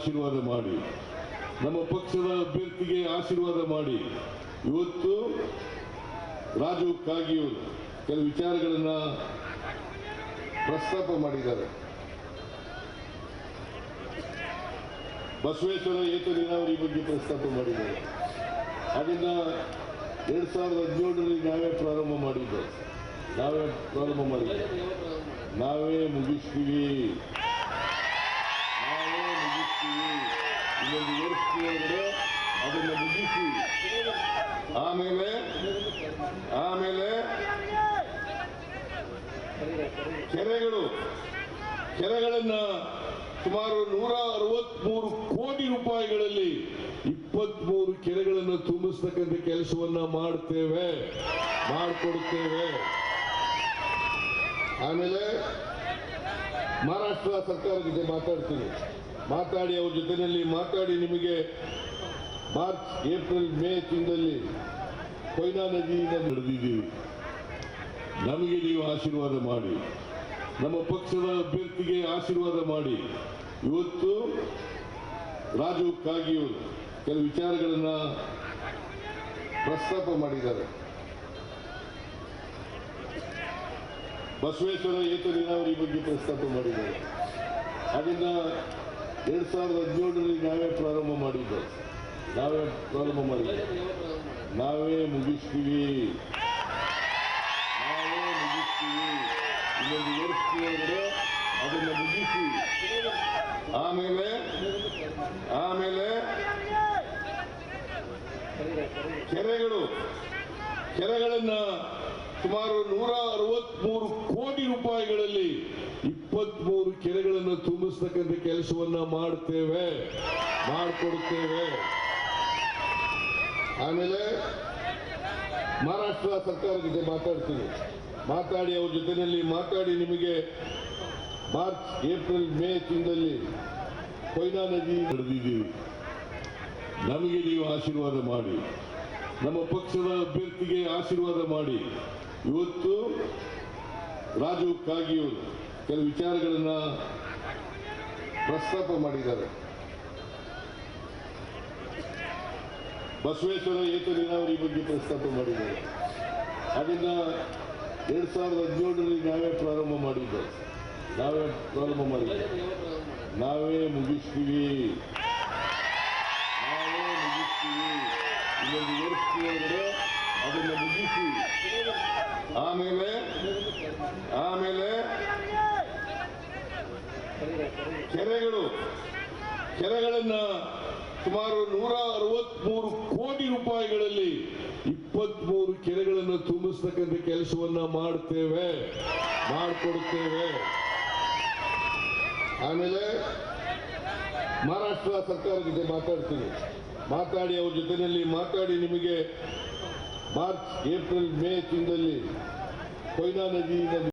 ಆಶೀರ್ವಾದ ಮಾಡಿ. ನಮ್ಮ ಪಕ್ಷದ ಅಭ್ಯರ್ಥಿಗೆ ಆಶೀರ್ವಾದ ಮಾಡಿ. ಇವತ್ತು ರಾಜು ಕಾಗಿಯವರು ಕೆಲವು ವಿಚಾರಗಳನ್ನ ಪ್ರಸ್ತಾಪ ಮಾಡಿದ್ದಾರೆ. ಬಸವೇಶ್ವರ ಏತ ನೀರಾವರಿ ಬಗ್ಗೆ ಪ್ರಸ್ತಾಪ ಮಾಡಿದ್ದಾರೆ. ಅದನ್ನ ಎರಡ್ ಸಾವಿರದ ಹದಿನೇಳರಲ್ಲಿ ನಾವೇ ಪ್ರಾರಂಭ ಮಾಡಿದ್ದೆ. ನಾವೇ ಪ್ರಾರಂಭ ಮಾಡಿದ್ದೆ. ನಾವೇ ಮುಗಿಸ್ತೀವಿ. ಮುಗಿಸ್ತೀವಿ ಇನ್ನೊಂದು ಅಂದ್ರೆ ಅದನ್ನು ಮುಗಿಸಿ. ಆಮೇಲೆ ಆಮೇಲೆ ಕೆರೆಗಳು. ಕೆರೆಗಳನ್ನ ಸುಮಾರು ನೂರ ಅರವತ್ಮೂರು ಕೋಟಿ ರೂಪಾಯಿಗಳಲ್ಲಿ ಇಪ್ಪತ್ಮೂರು ಕೆರೆಗಳನ್ನು ತುಂಬಿಸ್ತಕ್ಕಂಥ ಕೆಲಸವನ್ನ ಮಾಡ್ತೇವೆ. ಮಾಡಿಕೊಡುತ್ತೇವೆ ಆಮೇಲೆ ಮಹಾರಾಷ್ಟ್ರ ಸರ್ಕಾರ ಜೊತೆ ಮಾತಾಡ್ತೀನಿ. ಮಾತಾಡಿ ಅವ್ರ ಜೊತೆಯಲ್ಲಿ ಮಾತಾಡಿ ನಿಮಗೆ ಮಾರ್ಚ್, ಏಪ್ರಿಲ್, ಮೇ ತಿಂಗಳಲ್ಲಿ ಕೊಯ್ನಾ ನದಿಯಿಂದ ನಡೆದಿದ್ದೀವಿ. ನಮಗೆ ನೀವು ಆಶೀರ್ವಾದ ಮಾಡಿ. ನಮ್ಮ ಪಕ್ಷದ ಅಭ್ಯರ್ಥಿಗೆ ಆಶೀರ್ವಾದ ಮಾಡಿ. ಇವತ್ತು ರಾಜು ಕಾಗಿಯವರು ಕೆಲವು ವಿಚಾರಗಳನ್ನು ಪ್ರಸ್ತಾಪ ಮಾಡಿದ್ದಾರೆ. ಬಸವೇಶ್ವರ ಏತ ನೀರಾವರಿ ಬಗ್ಗೆ ಪ್ರಸ್ತಾಪ ಮಾಡಿದ್ದಾರೆ. ಅದನ್ನ ಎರಡ್ ಸಾವಿರದ ಹದಿನೇಳರಲ್ಲಿ ನಾವೇ ಪ್ರಾರಂಭ ಮಾಡಿದ್ದೆ. ನಾವೇ ಪ್ರಾರಂಭ ಮಾಡಿದ್ದೆ. ನಾವೇ ಮುಗಿಸ್ತೀವಿ. ನಾವೇ ಮುಗಿಸ್ತೀವಿ. ಇನ್ನೊಂದು ಅದನ್ನು ಮುಗಿಸಿ. ಆಮೇಲೆ ಆಮೇಲೆ ಕೆರೆಗಳು, ಕೆರೆಗಳನ್ನ ಸುಮಾರು ನೂರ ಅರವತ್ಮೂರು ಕೋಟಿ ರೂಪಾಯಿಗಳಲ್ಲಿ ಇಪ್ಪತ್ಮೂರು ಕೆರೆಗಳನ್ನು ತುಂಬಿಸ್ತಕ್ಕಂಥ ಕೆಲಸವನ್ನ ಮಾಡ್ತೇವೆ ಮಾಡಿಕೊಡುತ್ತೇವೆ ಆಮೇಲೆ ಮಹಾರಾಷ್ಟ್ರ ಸರ್ಕಾರ ಜೊತೆ ಮಾತಾಡ್ತೀನಿ. ಮಾತಾಡಿ ಅವ್ರ ಜೊತೆಯಲ್ಲಿ ಮಾತಾಡಿ ನಿಮಗೆ ಮಾರ್ಚ್, ಏಪ್ರಿಲ್, ಮೇ ತಿಂಗಳಲ್ಲಿ ಕೊಯ್ನಾ ನದಿ ನಡೆದಿದ್ದೀವಿ. ನಮಗೆ ನೀವು ಆಶೀರ್ವಾದ ಮಾಡಿ, ನಮ್ಮ ಪಕ್ಷದ ಅಭ್ಯರ್ಥಿಗೆ ಆಶೀರ್ವಾದ ಮಾಡಿ. ಇವತ್ತು ರಾಜು ಕಾಗಿಯವರು ಕೆಲವು ವಿಚಾರಗಳನ್ನು ಪ್ರಸ್ತಾಪ ಮಾಡಿದ್ದಾರೆ. ಬಸವೇಶ್ವರ ಏತ ನೀರಾವರಿ ಬಗ್ಗೆ ಪ್ರಸ್ತಾಪ ಮಾಡಿದ್ದಾರೆ. ಅದನ್ನ ಎರಡ್ ಸಾವಿರದ ಹದಿನೇಳರಲ್ಲಿ ನಾವೇ ಪ್ರಾರಂಭ ಮಾಡಿದ್ದು. ನಾವೇ ಪ್ರಾರಂಭ ಮಾಡಿದ್ದೆ. ನಾವೇ ಮುಗಿಸ್ತೀವಿ. ನಾವೇ ಮುಗಿಸ್ತೀವಿ. ಇನ್ನೊಂದು ವರ್ಷದೊಳಗಡೆ ಅದನ್ನು ಮುಗಿಸಿ. ಆಮೇಲೆ ಆಮೇಲೆ ಕೆರೆಗಳು. ಕೆರೆಗಳನ್ನ ಸುಮಾರು ನೂರ ಅರವತ್ಮೂರು ಕೋಟಿ ರೂಪಾಯಿಗಳಲ್ಲಿ ಇಪ್ಪತ್ಮೂರು ಕೆರೆಗಳನ್ನು ತುಂಬಿಸ್ತಕ್ಕಂಥ ಕೆಲಸವನ್ನ ಮಾಡ್ತೇವೆ. ಮಾಡಿಕೊಡುತ್ತೇವೆ ಆಮೇಲೆ ಮಹಾರಾಷ್ಟ್ರ ಸರ್ಕಾರ ಜೊತೆ ಮಾತಾಡ್ತೀನಿ. ಮಾತಾಡಿ ಅವ್ರ ಜೊತೆಯಲ್ಲಿ ಮಾತಾಡಿ ನಿಮಗೆ ಮಾರ್ಚ್ ಏಪ್ರಿಲ್ ಮೇ ತಿಂಗಳಲ್ಲಿ ಕೊಯ್ನಾ ನದಿಯಿಂದ